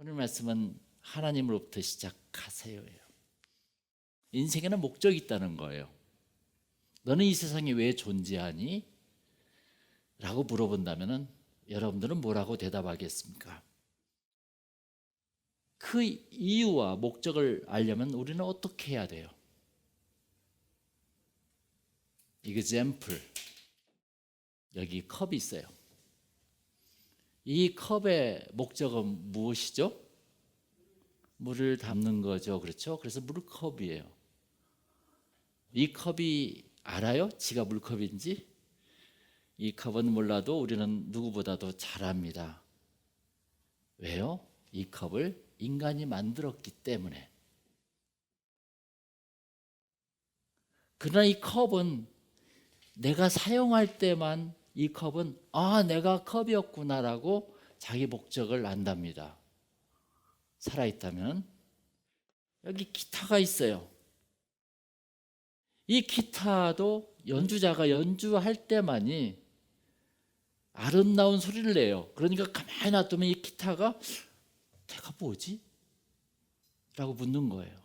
오늘 말씀은 하나님으로부터 시작하세요예요. 인생에는 목적이 있다는 거예요. 너는 이 세상에 왜 존재하니? 라고 물어본다면 여러분들은 뭐라고 대답하겠습니까? 그 이유와 목적을 알려면 우리는 어떻게 해야 돼요? example 여기 컵이 있어요. 이 컵의 목적은 무엇이죠? 물을 담는 거죠. 그렇죠? 그래서 물컵이에요. 이 컵이 알아요? 지가 물컵인지? 이 컵은 몰라도 우리는 누구보다도 잘합니다. 왜요? 이 컵을 인간이 만들었기 때문에. 그러나 이 컵은 내가 사용할 때만 이 컵은 아, 내가 컵이었구나라고 자기 목적을 안답니다. 살아있다면 여기 기타가 있어요. 이 기타도 연주자가 연주할 때만이 아름다운 소리를 내요. 그러니까 가만히 놔두면 이 기타가 내가 뭐지? 라고 묻는 거예요.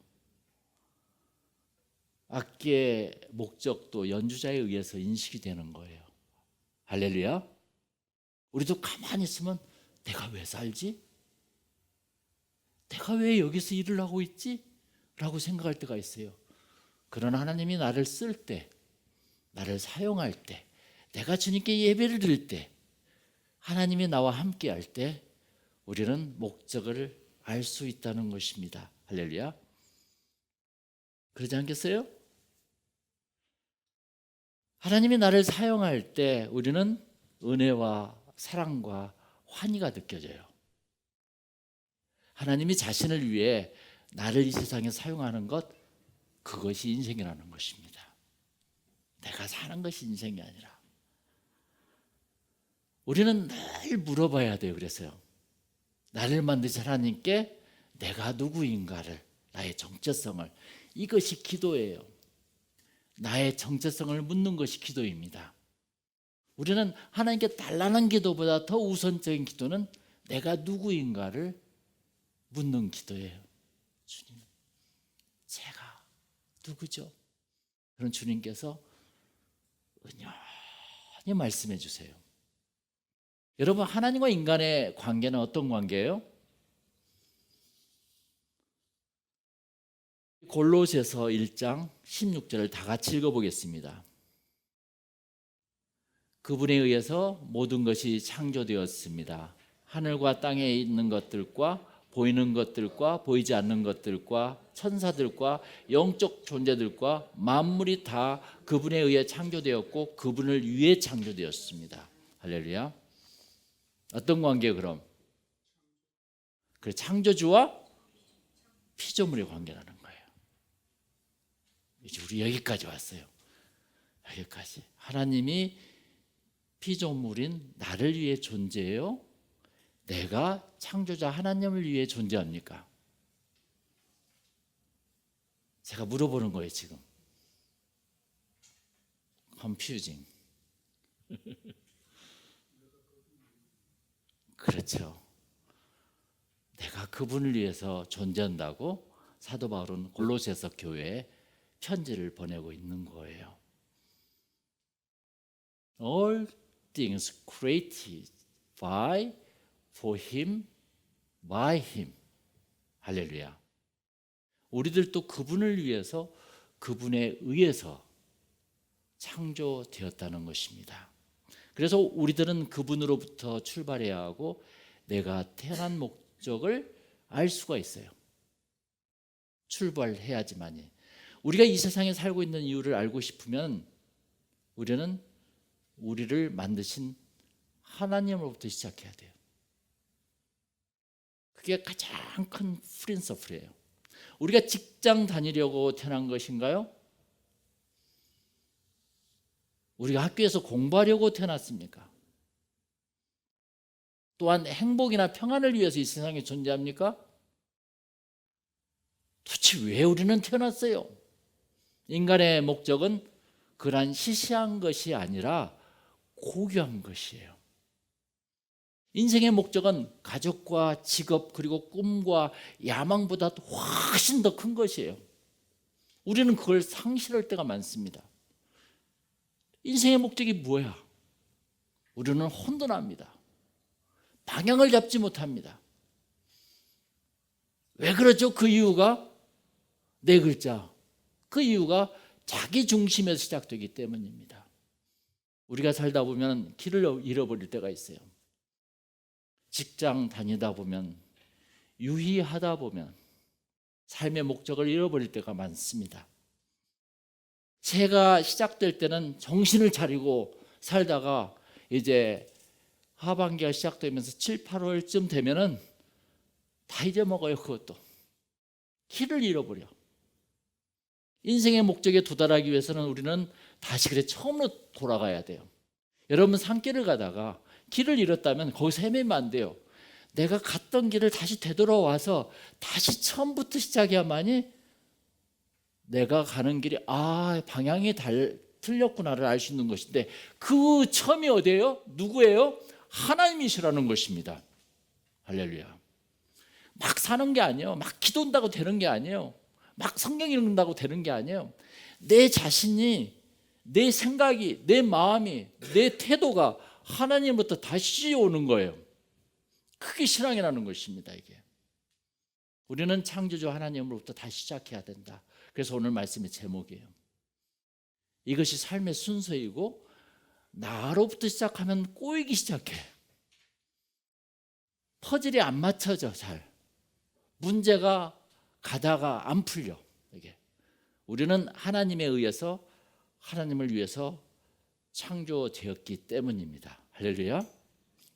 악기의 목적도 연주자에 의해서 인식이 되는 거예요. 할렐루야. 우리도 가만히 있으면 내가 왜 살지? 내가 왜 여기서 일을 하고 있지? 라고 생각할 때가 있어요. 그러나 하나님이 나를 쓸 때, 나를 사용할 때, 내가 주님께 예배를 드릴 때, 하나님이 나와 함께 할 때, 우리는 목적을 알 수 있다는 것입니다. 할렐루야. 그러지 않겠어요? 하나님이 나를 사용할 때 우리는 은혜와 사랑과 환희가 느껴져요. 하나님이 자신을 위해 나를 이 세상에 사용하는 것, 그것이 인생이라는 것입니다. 내가 사는 것이 인생이 아니라. 우리는 늘 물어봐야 돼요. 그래서요. 나를 만드신 하나님께 내가 누구인가를, 나의 정체성을, 이것이 기도예요. 나의 정체성을 묻는 것이 기도입니다. 우리는 하나님께 달라는 기도보다 더 우선적인 기도는 내가 누구인가를 묻는 기도예요. 주님, 제가 누구죠? 그런 주님께서 은연히 말씀해 주세요. 여러분, 하나님과 인간의 관계는 어떤 관계예요? 골로새서 1장 16절을 다 같이 읽어보겠습니다. 그분에 의해서 모든 것이 창조되었습니다. 하늘과 땅에 있는 것들과 보이는 것들과 보이지 않는 것들과 천사들과 영적 존재들과 만물이 다 그분에 의해 창조되었고 그분을 위해 창조되었습니다. 할렐루야. 어떤 관계 그럼? 그 창조주와 피조물의 관계라는. 이제 우리 여기까지 왔어요. 여기까지. 하나님이 피조물인 나를 위해 존재해요. 내가 창조자 하나님을 위해 존재합니까? 제가 물어보는 거예요, 지금. 컴퓨징. 그렇죠. 내가 그분을 위해서 존재한다고 사도 바울은 골로새서 교회에 편지를 보내고 있는 거예요. All things created by for him by him. 할렐루야. 우리들도 그분을 위해서 그분에 의해서 창조되었다는 것입니다. 그래서 우리들은 그분으로부터 출발해야 하고 내가 태어난 목적을 알 수가 있어요. 출발해야지만이. 우리가 이 세상에 살고 있는 이유를 알고 싶으면 우리는 우리를 만드신 하나님으로부터 시작해야 돼요. 그게 가장 큰 프린서플이에요. 우리가 직장 다니려고 태어난 것인가요? 우리가 학교에서 공부하려고 태어났습니까? 또한 행복이나 평안을 위해서 이 세상에 존재합니까? 도대체 왜 우리는 태어났어요? 인간의 목적은 그러한 시시한 것이 아니라 고귀한 것이에요. 인생의 목적은 가족과 직업 그리고 꿈과 야망보다 훨씬 더 큰 것이에요. 우리는 그걸 상실할 때가 많습니다. 인생의 목적이 뭐야? 우리는 혼돈합니다. 방향을 잡지 못합니다. 왜 그러죠? 그 이유가 네 글자. 그 이유가 자기 중심에서 시작되기 때문입니다. 우리가 살다 보면 길을 잃어버릴 때가 있어요. 직장 다니다 보면 유희하다 보면 삶의 목적을 잃어버릴 때가 많습니다. 새가 시작될 때는 정신을 차리고 살다가 이제 하반기가 시작되면서 7, 8월쯤 되면은 다 잊어먹어요, 그것도. 길을 잃어버려. 인생의 목적에 도달하기 위해서는 우리는 다시 그래 처음으로 돌아가야 돼요. 여러분 산길을 가다가 길을 잃었다면 거기서 헤매면 안 돼요. 내가 갔던 길을 다시 되돌아와서 다시 처음부터 시작해야만이 내가 가는 길이 아 방향이 달, 틀렸구나를 알 수 있는 것인데 그 처음이 어디예요? 누구예요? 하나님이시라는 것입니다. 할렐루야. 막 사는 게 아니에요. 막 기도한다고 되는 게 아니에요. 막 성경 읽는다고 되는 게 아니에요. 내 자신이 내 생각이 내 마음이 내 태도가 하나님부터 다시 오는 거예요. 그게 신앙이라는 것입니다, 이게. 우리는 창조주 하나님으로부터 다시 시작해야 된다. 그래서 오늘 말씀의 제목이에요. 이것이 삶의 순서이고 나로부터 시작하면 꼬이기 시작해. 퍼즐이 안 맞춰져 잘. 문제가 가다가 안 풀려. 이게. 우리는 하나님에 의해서 하나님을 위해서 창조되었기 때문입니다. 할렐루야.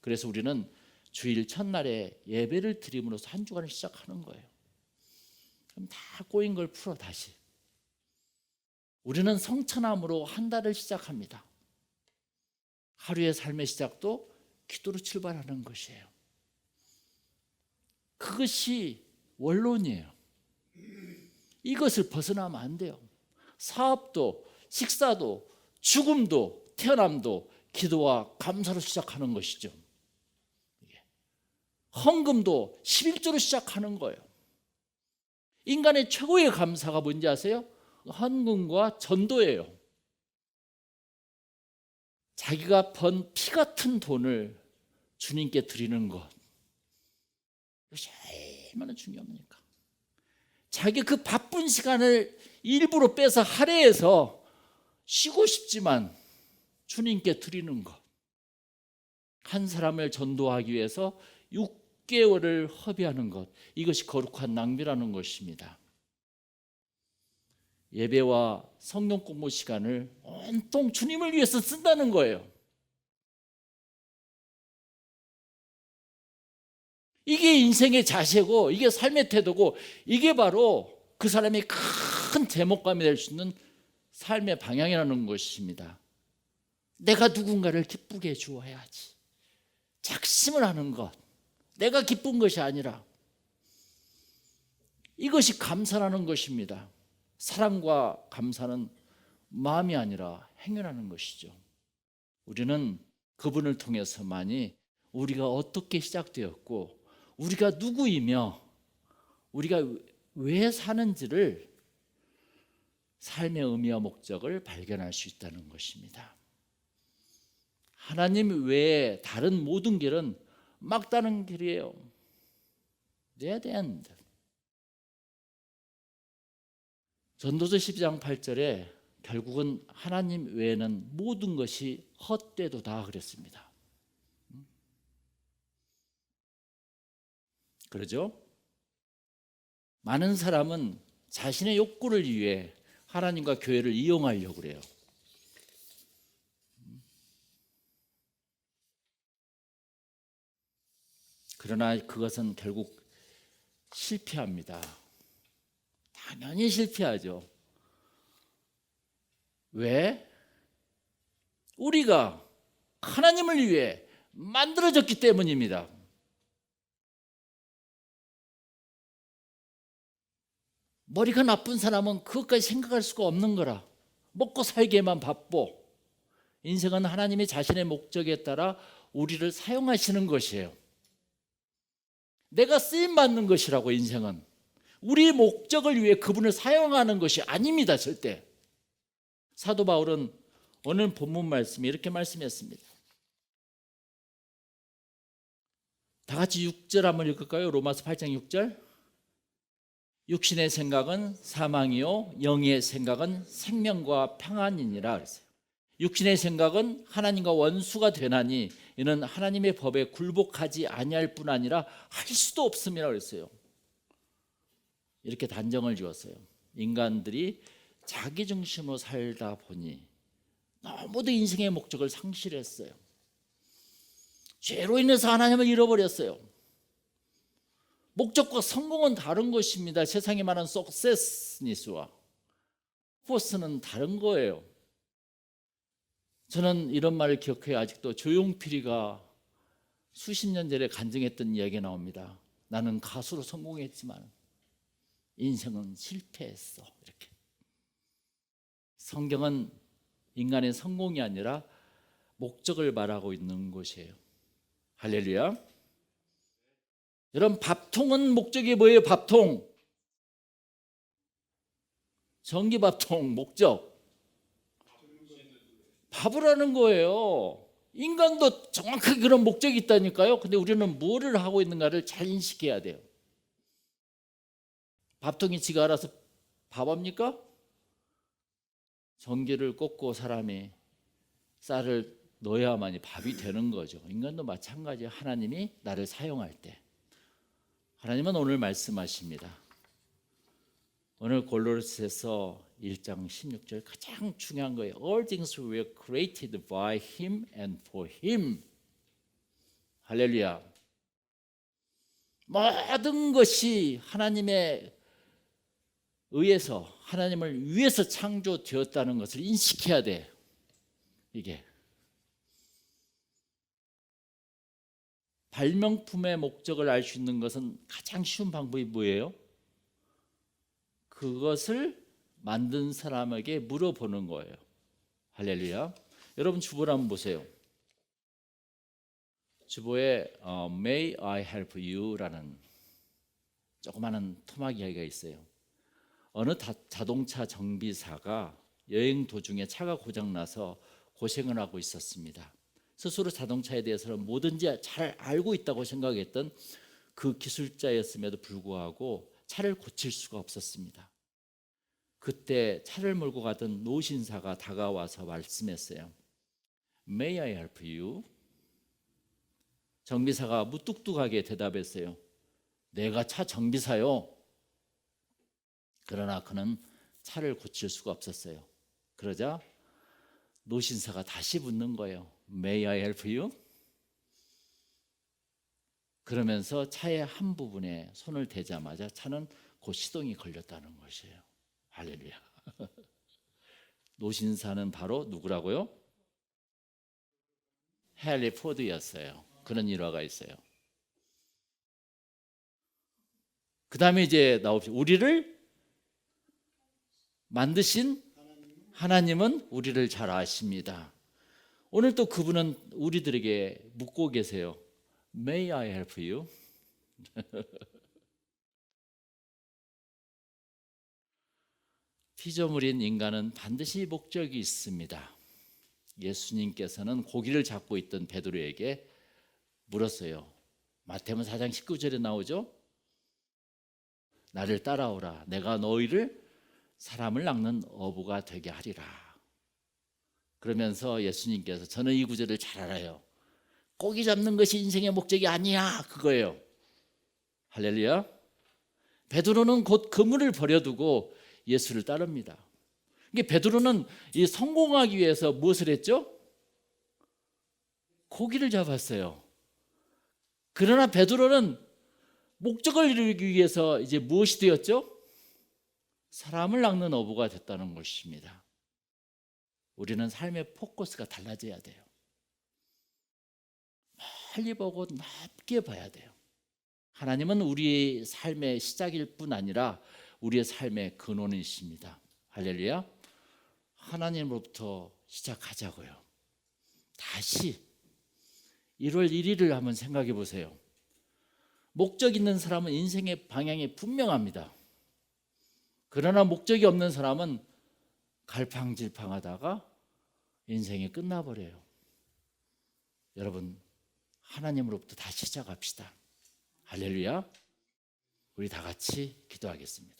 그래서 우리는 주일 첫날에 예배를 드림으로써 한 주간을 시작하는 거예요. 그럼 다 꼬인 걸 풀어 다시. 우리는 성천함으로 한 달을 시작합니다. 하루의 삶의 시작도 기도로 출발하는 것이에요. 그것이 원론이에요. 이것을 벗어나면 안 돼요. 사업도, 식사도, 죽음도, 태어남도 기도와 감사로 시작하는 것이죠. 헌금도 11조로 시작하는 거예요. 인간의 최고의 감사가 뭔지 아세요? 헌금과 전도예요. 자기가 번 피 같은 돈을 주님께 드리는 것. 이것이 얼마나 중요합니까? 자기 그 바쁜 시간을 일부러 빼서 할애해서 쉬고 싶지만 주님께 드리는 것. 한 사람을 전도하기 위해서 6개월을 허비하는 것. 이것이 거룩한 낭비라는 것입니다. 예배와 성경 공부 시간을 온통 주님을 위해서 쓴다는 거예요. 이게 인생의 자세고 이게 삶의 태도고 이게 바로 그 사람이 큰 제목감이 될 수 있는 삶의 방향이라는 것입니다. 내가 누군가를 기쁘게 주어야지. 작심을 하는 것. 내가 기쁜 것이 아니라 이것이 감사라는 것입니다. 사랑과 감사는 마음이 아니라 행위라는 것이죠. 우리는 그분을 통해서만이 우리가 어떻게 시작되었고 우리가 누구이며 우리가 왜 사는지를 삶의 의미와 목적을 발견할 수 있다는 것입니다. 하나님 외에 다른 모든 길은 막다른 길이에요. Dead end. 전도서 12장 8절에 결국은 하나님 외에는 모든 것이 헛되도다 그랬습니다. 그러죠? 많은 사람은 자신의 욕구를 위해 하나님과 교회를 이용하려고 그래요. 그러나 그것은 결국 실패합니다. 당연히 실패하죠. 왜? 우리가 하나님을 위해 만들어졌기 때문입니다. 머리가 나쁜 사람은 그것까지 생각할 수가 없는 거라. 먹고 살기에만 바빠. 인생은 하나님의 자신의 목적에 따라 우리를 사용하시는 것이에요. 내가 쓰임 받는 것이라고 인생은 우리의 목적을 위해 그분을 사용하는 것이 아닙니다, 절대. 사도 바울은 오늘 본문 말씀에 이렇게 말씀했습니다. 다 같이 6절 한번 읽을까요? 로마서 8장 6절. 육신의 생각은 사망이요 영의 생각은 생명과 평안이니라 그랬어요. 육신의 생각은 하나님과 원수가 되나니 이는 하나님의 법에 굴복하지 아니할 뿐 아니라 할 수도 없음이라 그랬어요. 이렇게 단정을 지었어요. 인간들이 자기 중심으로 살다 보니 너무도 인생의 목적을 상실했어요. 죄로 인해서 하나님을 잃어버렸어요. 목적과 성공은 다른 것입니다. 세상에 말하는 석세스니스와 포스는 다른 거예요. 저는 이런 말을 기억해요. 아직도 조용필이가 수십 년 전에 간증했던 이야기가 나옵니다. 나는 가수로 성공했지만 인생은 실패했어. 이렇게. 성경은 인간의 성공이 아니라 목적을 말하고 있는 것이에요. 할렐루야. 여러분 밥통은 목적이 뭐예요? 밥통. 전기 밥통 목적. 밥을 하는 거예요. 인간도 정확하게 그런 목적이 있다니까요. 근데 우리는 뭐를 하고 있는가를 잘 인식해야 돼요. 밥통이 지가 알아서 밥합니까? 전기를 꽂고 사람이 쌀을 넣어야만이 밥이 되는 거죠. 인간도 마찬가지. 하나님이 나를 사용할 때 하나님은 오늘 말씀하십니다. 오늘 골로새서 1장 16절 가장 중요한 거예요. All things were created by him and for him. 할렐루야. 모든 것이 하나님의 의해서 하나님을 위해서 창조되었다는 것을 인식해야 돼. 이게 발명품의 목적을 알 수 있는 것은 가장 쉬운 방법이 뭐예요? 그것을 만든 사람에게 물어보는 거예요. 할렐루야. 여러분 주보를 한번 보세요. 주보에 어, May I help you라는 조그마한 토막 이야기가 있어요. 어느 다, 자동차 정비사가 여행 도중에 차가 고장 나서 고생을 하고 있었습니다. 스스로 자동차에 대해서는 뭐든지 잘 알고 있다고 생각했던 그 기술자였음에도 불구하고 차를 고칠 수가 없었습니다. 그때 차를 몰고 가던 노신사가 다가와서 말씀했어요. May I help you? 정비사가 무뚝뚝하게 대답했어요. 내가 차 정비사요. 그러나 그는 차를 고칠 수가 없었어요. 그러자 노신사가 다시 묻는 거예요. May I help you? 그러면서 차의 한 부분에 손을 대자마자 차는 곧 시동이 걸렸다는 것이에요. 할렐루야. 노신사는 바로 누구라고요? 헨리 포드였어요. 그런 일화가 있어요. 그 다음에 이제 나옵시다. 우리를 만드신 하나님은 우리를 잘 아십니다. 오늘 또 그분은 우리들에게 묻고 계세요. May I help you? 피조물인 인간은 반드시 목적이 있습니다. 예수님께서는 고기를 잡고 있던 베드로에게 물었어요. 마태복음 4장 19절에 나오죠. 나를 따라오라. 내가 너희를 사람을 낚는 어부가 되게 하리라. 그러면서 예수님께서 저는 이 구절을 잘 알아요. 고기 잡는 것이 인생의 목적이 아니야. 그거예요. 할렐루야. 베드로는 곧 그물을 버려두고 예수를 따릅니다. 이게 베드로는 이 성공하기 위해서 무엇을 했죠? 고기를 잡았어요. 그러나 베드로는 목적을 이루기 위해서 이제 무엇이 되었죠? 사람을 낚는 어부가 됐다는 것입니다. 우리는 삶의 포커스가 달라져야 돼요. 멀리 보고 넓게 봐야 돼요. 하나님은 우리의 삶의 시작일 뿐 아니라 우리의 삶의 근원이십니다. 할렐루야. 하나님으로부터 시작하자고요. 다시 1월 1일을 한번 생각해 보세요. 목적 있는 사람은 인생의 방향이 분명합니다. 그러나 목적이 없는 사람은 갈팡질팡하다가 인생이 끝나버려요. 여러분 하나님으로부터 다시 시작합시다. 할렐루야. 우리 다 같이 기도하겠습니다.